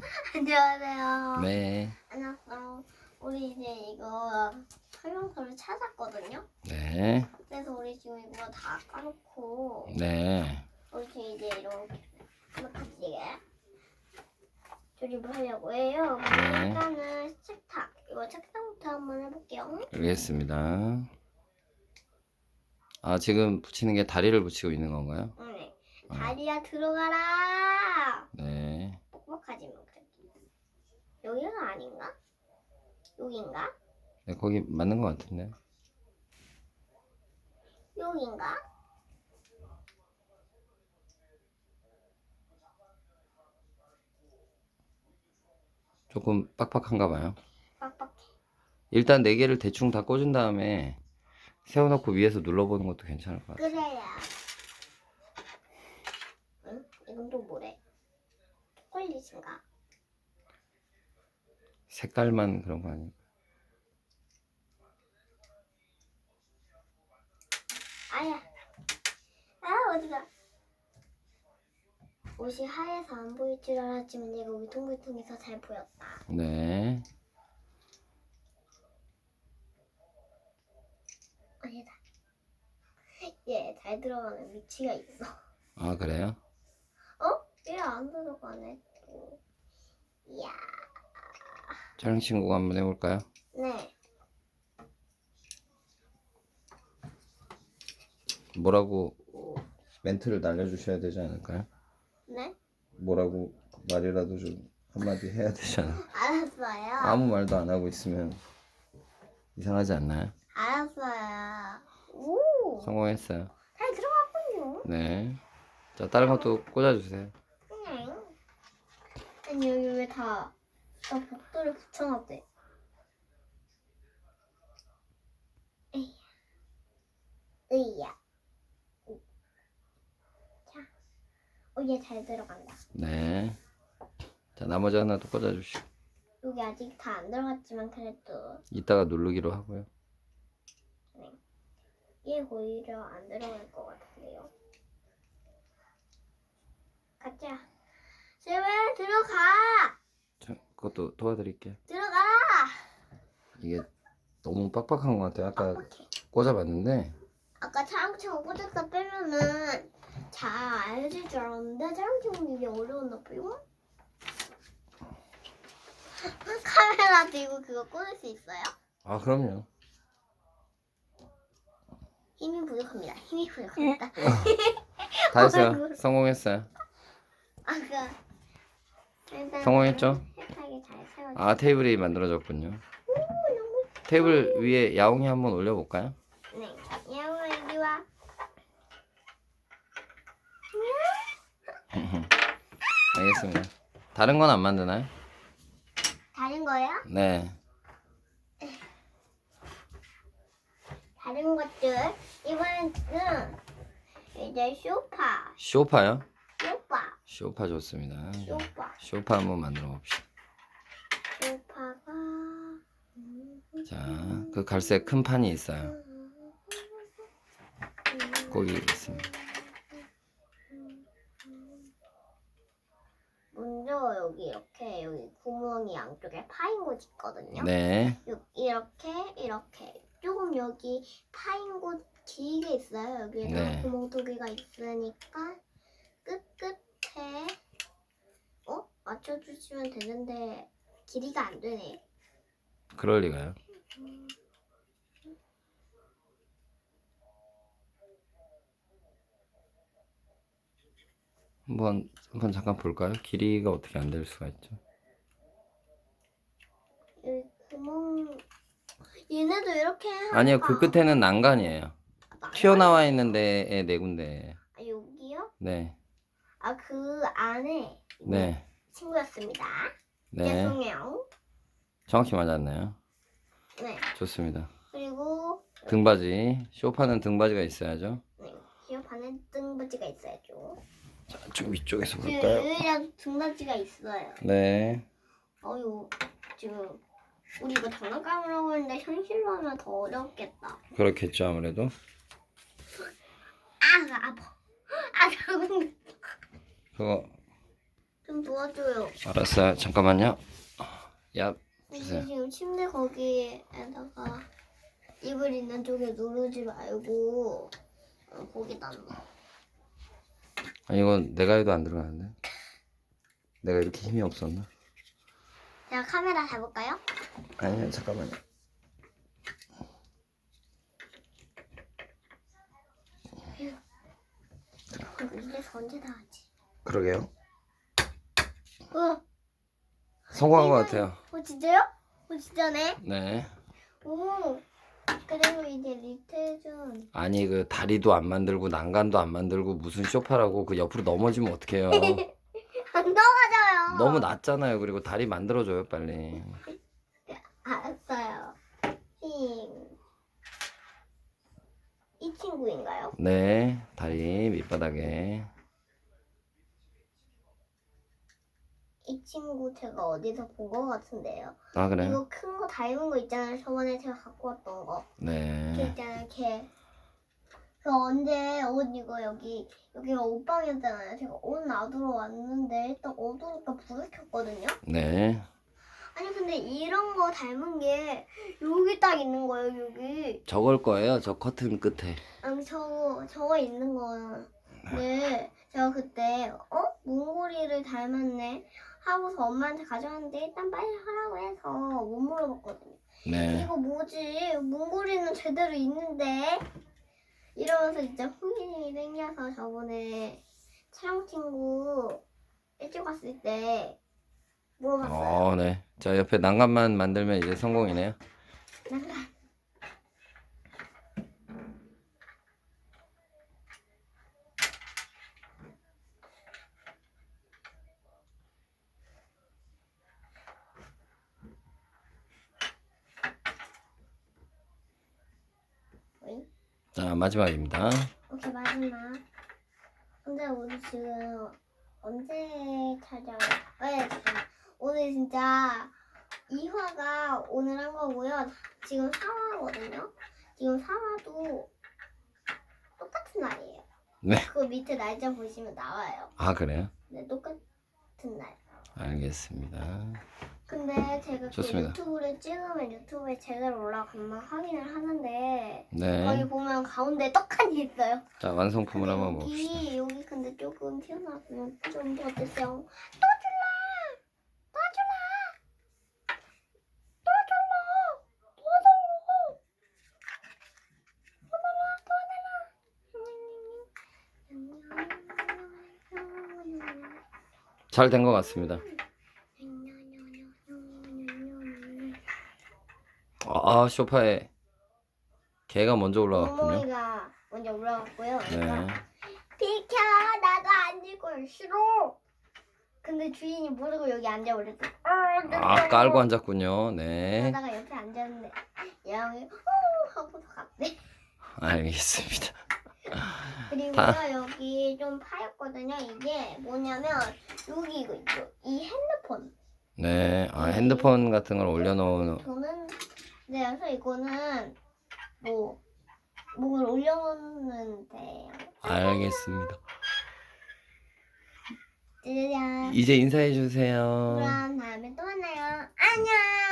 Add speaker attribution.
Speaker 1: 안녕하세요.
Speaker 2: 네.
Speaker 1: 안녕하세요. 우리 이제 이거 설명서를 찾았거든요.
Speaker 2: 네.
Speaker 1: 그래서 우리 지금 이거 다 까놓고
Speaker 2: 네.
Speaker 1: 우리 지금 이제 이렇게 이렇게 조립을 하려고 해요.
Speaker 2: 네.
Speaker 1: 일단은 책탁 이거 책상부터 한번 해볼게요.
Speaker 2: 알겠습니다. 아, 지금 붙이는 게 다리를 붙이고 있는 건가요?
Speaker 1: 네.
Speaker 2: 어.
Speaker 1: 다리야 들어가라.
Speaker 2: 네.
Speaker 1: 뻑뻑하지만 그래도 여기가 아닌가? 여긴가?
Speaker 2: 네, 거기 맞는 것 같은데.
Speaker 1: 여긴가?
Speaker 2: 조금 빡빡한가 봐요.
Speaker 1: 빡빡해.
Speaker 2: 일단 네 개를 대충 다 꽂은 다음에 세워놓고 위에서 눌러보는 것도 괜찮을 것 같아요.
Speaker 1: 그래야. 응? 이건 또 뭐래? 초콜릿인가?
Speaker 2: 색깔만 그런 거 아니에요?
Speaker 1: 아야. 아 어디가? 옷이 하얘서 안 보일 줄 알았지만 얘가 울퉁불퉁해서 잘 보였다.
Speaker 2: 네.
Speaker 1: 아니다. 얘 잘 들어가는 위치가 있어.
Speaker 2: 아, 그래요?
Speaker 1: 안 들어가네. 또. 이야.
Speaker 2: 촬영 친구가 한번 해볼까요?
Speaker 1: 네.
Speaker 2: 뭐라고 멘트를 날려주셔야 되지 않을까요?
Speaker 1: 네?
Speaker 2: 뭐라고 말이라도 좀 한마디 해야 되잖아.
Speaker 1: 알았어요.
Speaker 2: 아무 말도 안 하고 있으면 이상하지 않나요?
Speaker 1: 알았어요. 오.
Speaker 2: 성공했어요.
Speaker 1: 잘 들어갔군요.
Speaker 2: 네. 자, 다른 것도 꽂아주세요.
Speaker 1: 응. 아니 여기 왜다다 벽돌을 붙여놨대? 에이야. 으이야. 오. 자. 어, 얘잘 들어간다.
Speaker 2: 네. 자, 나머지 하나도 꽂아주시고.
Speaker 1: 여기 아직 다 안 들어갔지만 그래도
Speaker 2: 이따가 누르기로 하고요.
Speaker 1: 얘 오히려 안 들어갈 것 같은데요. 가자. 제발 들어가!
Speaker 2: 자, 그것도 도와드릴게요.
Speaker 1: 들어가!
Speaker 2: 이게 너무 빡빡한 것 같아요. 아까
Speaker 1: 빡빡해.
Speaker 2: 꽂아봤는데
Speaker 1: 아까 촬영처럼 꽂았다 빼면은 잘 알려줄 줄 알았는데 촬영처럼 이게 어려웠나 봐요. 카메라 들고 그거 꽂을 수 있어요?
Speaker 2: 아 그럼요.
Speaker 1: 힘이 부족합니다. 힘이 부족합니다.
Speaker 2: 다 했어요. 성공했어요.
Speaker 1: 아까 일단
Speaker 2: 성공했죠?
Speaker 1: 세탁이 잘 세워.
Speaker 2: 아 테이블이 만들어졌군요. 테이블 위에 야옹이 한번 올려볼까요?
Speaker 1: 네. 야옹아 여기 와.
Speaker 2: 알겠습니다. 다른 건 안 만드나요?
Speaker 1: 다른 거요?
Speaker 2: 네.
Speaker 1: 다른 것들 이번에는 이제 소파,
Speaker 2: 쇼파요?
Speaker 1: 소파,
Speaker 2: 쇼파 좋습니다.
Speaker 1: 소파,
Speaker 2: 쇼파 한번 만들어 봅시다.
Speaker 1: 소파가.
Speaker 2: 자, 그 갈색 큰 판이 있어요. 거기 있습니다.
Speaker 1: 먼저 여기 이렇게 여기 구멍이 양쪽에 파인 곳 있거든요.
Speaker 2: 네.
Speaker 1: 요- 이렇게 이렇게 조금 여기 파인 곳 길게 있어요. 여기에는
Speaker 2: 네.
Speaker 1: 구멍 두 개가 있으니까 끝끝에 어 맞춰주시면 되는데 길이가 안 되네.
Speaker 2: 그럴 리가요. 한번 한번 잠깐 볼까요? 길이가 어떻게 안 될 수가 있죠?
Speaker 1: 여기 구멍 얘네도 이렇게
Speaker 2: 아니요, 그 끝에는 난간이에요.
Speaker 1: 난간?
Speaker 2: 튀어나와 있는 데에 네 군데.
Speaker 1: 아, 여기요?
Speaker 2: 네,
Speaker 1: 아 그 안에
Speaker 2: 네,
Speaker 1: 친구였습니다.
Speaker 2: 네.
Speaker 1: 죄송해요.
Speaker 2: 정확히 맞았네요.
Speaker 1: 네
Speaker 2: 좋습니다.
Speaker 1: 그리고
Speaker 2: 등받이. 쇼파는 등받이가 있어야죠.
Speaker 1: 네 기어반에 등받이가 있어야죠.
Speaker 2: 자, 좀 위쪽에서
Speaker 1: 지금
Speaker 2: 볼까요?
Speaker 1: 여기랑 등받이가 있어요.
Speaker 2: 네.
Speaker 1: 어유 지금 우리 이거 장난감으로 하는데 현실로 하면 더 어렵겠다.
Speaker 2: 그렇겠죠, 아무래도.
Speaker 1: 아 아파. 아 자궁
Speaker 2: 그거
Speaker 1: 좀 도와줘요.
Speaker 2: 알았어요. 잠깐만요. 야, 주세요.
Speaker 1: 지금 침대 거기에다가 이불 있는 쪽에 누르지 말고 어, 거기다 놔.
Speaker 2: 아, 이건 내가 해도 안 들어가는데. 내가 이렇게 힘이 없었나?
Speaker 1: 제가 카메라 잡을까요?
Speaker 2: 아니요, 잠깐만요.
Speaker 1: 그럼 이래서 언제 다 하지?
Speaker 2: 그러게요.
Speaker 1: 어,
Speaker 2: 성공한 것 같아요.
Speaker 1: 어 진짜요? 어 진짜네?
Speaker 2: 네.
Speaker 1: 오, 그리고 이제 리틀존
Speaker 2: 아니 그 다리도 안 만들고 난간도 안 만들고 무슨 쇼파라고 그 옆으로 넘어지면 어떡해요.
Speaker 1: 안 넘어져요.
Speaker 2: 너무 낮잖아요. 그리고 다리 만들어줘요 빨리.
Speaker 1: 알았어요. 힝. 이 친구인가요?
Speaker 2: 네, 다리 밑바닥에.
Speaker 1: 이 친구 제가 어디서 본것 같은데요.
Speaker 2: 아 그래?
Speaker 1: 이거 큰 거 닮은 거 있잖아요. 저번에 제가 갖고 왔던 거. 걔
Speaker 2: 네.
Speaker 1: 있잖아요. 걔. 그 언제 옷 이거 여기 여기가 옷방이었잖아요. 제가 옷 놔두러 왔는데 일단 어두우니까 불을 켰거든요.
Speaker 2: 네.
Speaker 1: 아니 근데 이런 거 닮은 게 여기 딱 있는 거예요. 여기.
Speaker 2: 저걸 거예요. 저 커튼 끝에.
Speaker 1: 아니 저거 저거 있는 거는 네 제가 그때 어 몽골이를 닮았네 하고서 엄마한테 가져왔는데 일단 빨리 하라고 해서 못 물어봤거든요.
Speaker 2: 네.
Speaker 1: 이거 뭐지? 몽골이는 제대로 있는데 이러면서 진짜 호기심이 생겨서 저번에 촬영 친구 일찍 왔을 때 물어봤어요.
Speaker 2: 어, 네. 자 옆에 난간만 만들면 이제 성공이네요.
Speaker 1: 난간. 어이?
Speaker 2: 자 마지막입니다.
Speaker 1: 오케이 마지막. 근데 우리 지금 언제 촬영? 네 잠깐. 오늘 진짜 2화가 오늘 한 거고요. 지금 4화거든요. 지금 4화도 똑같은 날이에요.
Speaker 2: 네.
Speaker 1: 그 밑에 날짜 보시면 나와요.
Speaker 2: 아 그래요?
Speaker 1: 네 똑같은 날.
Speaker 2: 알겠습니다.
Speaker 1: 근데 제가 그
Speaker 2: 좋습니다.
Speaker 1: 유튜브를 찍으면 유튜브에 제대로 올라갔나 확인을 하는데 거기
Speaker 2: 네.
Speaker 1: 보면 가운데 떡하니 있어요.
Speaker 2: 자 완성품을 한번 봅시다.
Speaker 1: 여기 여기 근데 조금 튀어나왔으면 좀더 어땠어요? 떠줄라! 떠줄라! 떠줄라! 떠줄라! 떠달라!
Speaker 2: 잘 된 것 같습니다. 아 소파에 개가 먼저 올라갔군요.
Speaker 1: 모모이가 먼저 올라갔고요.
Speaker 2: 네.
Speaker 1: 비켜 나도 앉을 걸 싫어. 근데 주인이 모르고 여기 앉아버렸어.
Speaker 2: 아 깔고 앉았군요. 네.
Speaker 1: 하다가 옆에 앉았는데 양이 어 하고서 갔대.
Speaker 2: 알겠습니다.
Speaker 1: 그리고
Speaker 2: 다.
Speaker 1: 여기 좀 파였거든요. 이게 뭐냐면 여기 이거 있죠. 이 핸드폰.
Speaker 2: 네. 아 핸드폰 같은 걸 올려놓은
Speaker 1: 저는 네, 그래서 이거는 뭐 뭐를 올려놓는데.
Speaker 2: 알겠습니다.
Speaker 1: 짜잔.
Speaker 2: 이제 인사해 주세요.
Speaker 1: 그럼 다음에 또 만나요. 안녕.